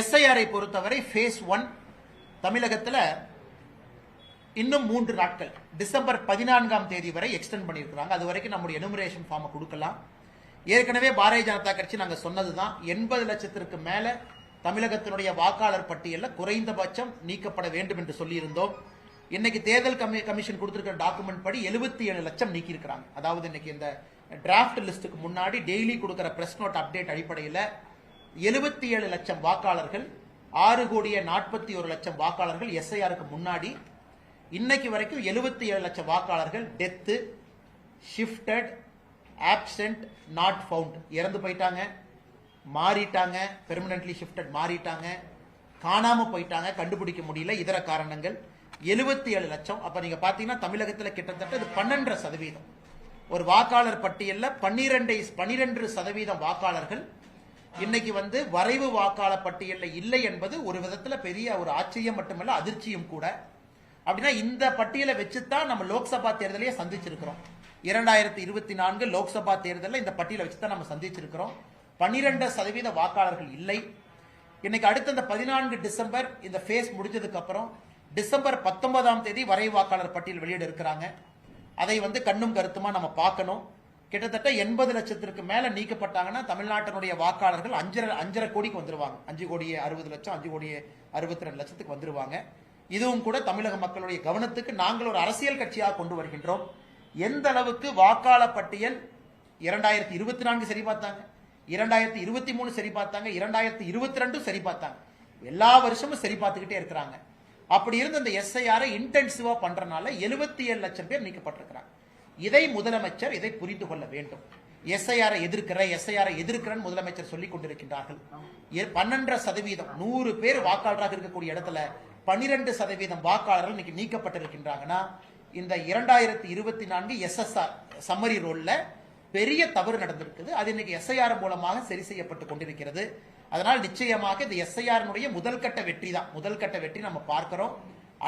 எஸ்ஐஆரை பொறுத்தவரை phase one தமிழகத்தில் இன்னும் மூன்று நாட்கள். டிசம்பர் பதினான்காம் தேதி வரை எக்ஸ்டெண்ட் பண்ணியிருக்கிறாங்க. அது வரைக்கும் நம்முடைய எனுமரேஷன் ஃபார்மை கொடுக்கலாம். ஏற்கனவே பாரதிய ஜனதா கட்சி நாங்கள் சொன்னது தான் எண்பது லட்சத்திற்கு மேலே தமிழகத்தினுடைய வாக்காளர் பட்டியலில் குறைந்தபட்சம் நீக்கப்பட வேண்டும் என்று சொல்லியிருந்தோம். இன்னைக்கு தேர்தல் கமி கமிஷன் கொடுத்துருக்கிற டாக்குமெண்ட் படி எழுபத்தி ஏழு லட்சம் நீக்கியிருக்கிறாங்க. அதாவது இன்னைக்கு இந்த டிராஃப்ட் லிஸ்ட்டுக்கு முன்னாடி டெய்லி கொடுக்குற ப்ரெஸ் நோட் அப்டேட் அடிப்படையில் எழுபத்தி ஏழு லட்சம் வாக்காளர்கள் ஆறு கோடியே நாற்பத்தி ஒரு லட்சம் வாக்காளர்கள் எஸ்ஐஆருக்கு முன்னாடி. இன்னைக்கு வரைக்கும் எழுபத்தி ஏழு லட்சம் வாக்காளர்கள் death shifted absent not found இறந்து போயிட்டாங்க. மாறிட்டாங்க. பெர்மனன்ட்லி ஷிஃப்டட் மாறிட்டாங்க. காணாம போயிட்டாங்க. கண்டுபிடிக்க முடியல. இதர காரணங்கள். எழுபத்தி ஏழு லட்சம். அப்ப நீங்க பாத்தீங்கன்னா தமிழகத்தில் கிட்டத்தட்ட இது பன்னெண்டரை சதவீதம். ஒரு வாக்காளர் பட்டியலில் பன்னிரெண்டு பன்னிரெண்டு சதவீதம் வாக்காளர்கள் இன்னைக்கு வந்து வரைவு வாக்காளர் பட்டியலில் இல்லை என்பது ஒரு விதத்தில் பெரிய ஒரு ஆச்சரியம் மட்டுமல்ல அதிர்ச்சியும் கூட. அப்படின்னா இந்த பட்டியலை வச்சுதான் நம்ம லோக்சபா தேர்தலையே சந்திச்சிருக்கிறோம். இரண்டாயிரத்தி இருபத்தி நான்கு லோக்சபா தேர்தலில் இந்த பட்டியலை வச்சு தான் நம்ம சந்திச்சிருக்கிறோம். பன்னிரெண்டு சதவீத வாக்காளர்கள் இல்லை. இன்னைக்கு அடுத்த இந்த பதினான்கு டிசம்பர் இந்த ஃபேஸ் முடிஞ்சதுக்கு அப்புறம் டிசம்பர் பத்தொன்பதாம் தேதி வரை வாக்காளர் பட்டியல் வெளியிட இருக்கிறாங்க. அதை வந்து கண்ணும் கருத்துமா நம்ம பார்க்கணும். கிட்டத்தட்ட எண்பது லட்சத்திற்கு மேல நீக்கப்பட்டாங்கன்னா தமிழ்நாட்டினுடைய வாக்காளர்கள் அஞ்சரை அஞ்சரை கோடிக்கு வந்துருவாங்க. அஞ்சு கோடியே அறுபது லட்சம் அஞ்சு கோடியே அறுபத்தி ரெண்டு லட்சத்துக்கு வந்துருவாங்க. இதுவும் கூட தமிழக மக்களுடைய கவனத்துக்கு நாங்கள் ஒரு அரசியல் கட்சியாக கொண்டு வருகின்றோம். எந்த அளவுக்கு வாக்காளர் பட்டியல் இரண்டாயிரத்தி இருபத்தி நான்கு சரி பார்த்தாங்க இரண்டாயிரத்தி இருபத்தி மூணு சரி பார்த்தாங்க இரண்டாயிரத்தி இருபத்தி ரெண்டும் சரி பார்த்தாங்க எல்லா வருஷமும் சரி பார்த்துக்கிட்டே இருக்கிறாங்க. அப்படி இருந்து அந்த எஸ்ஐஆரை இன்டென்சிவா பண்றதுனால எழுபத்தி ஏழு லட்சம் பேர் நீக்கப்பட்டிருக்கிறாங்க. இதை முதலமைச்சர் இதை புரிந்து கொள்ள வேண்டும். எஸ்ஐஆரை எதிர்க்கிறேன் எஸ்ஐஆரை எதிர்க்கிறேன் முதலமைச்சர் சொல்லிக் கொண்டிருக்கின்றார்கள். பன்னெண்டரை சதவீதம் நூறு பேர் வாக்காளராக இருக்கக்கூடிய இடத்துல பனிரெண்டு சதவீதம் வாக்காளர்கள் இன்னைக்கு நீக்கப்பட்டிருக்கின்றாங்கன்னா இந்த இரண்டாயிரத்தி இருபத்தி நான்கு எஸ்எஸ்ஆர் சம்மரி ரோல்ல பெரிய தவறு நடந்திருக்குது. அது இன்னைக்கு எஸ்ஐஆர் மூலமாக சரி செய்யப்பட்டு கொண்டிருக்கிறது. அதனால் நிச்சயமாக இந்த எஸ்ஐஆரினுடைய முதல் கட்ட வெற்றி தான். முதல் கட்ட வெற்றி நம்ம பார்க்கிறோம்.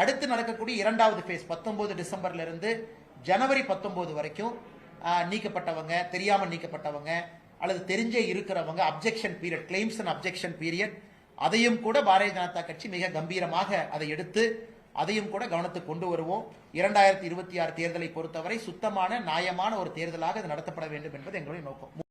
அடுத்து நடக்கக்கூடிய இரண்டாவது ஃபேஸ் பத்தொன்பது டிசம்பர்ல இருந்து ஜனவரி பத்தொன்பது வரைக்கும் நீக்கப்பட்டவங்க தெரியாமல் நீக்கப்பட்டவங்க அல்லது தெரிஞ்சே இருக்கிறவங்க objection period claims and objection period அதையும் கூட பாரதிய ஜனதா கட்சி மிக கம்பீரமாக அதை எடுத்து அதையும் கூட கவனத்துக்கு கொண்டு வருவோம். இரண்டாயிரத்தி இருபத்தி ஆறு தேர்தலை பொறுத்தவரை சுத்தமான நியாயமான ஒரு தேர்தலாக இது நடத்தப்பட வேண்டும் என்பது எங்களுடைய நோக்கம்.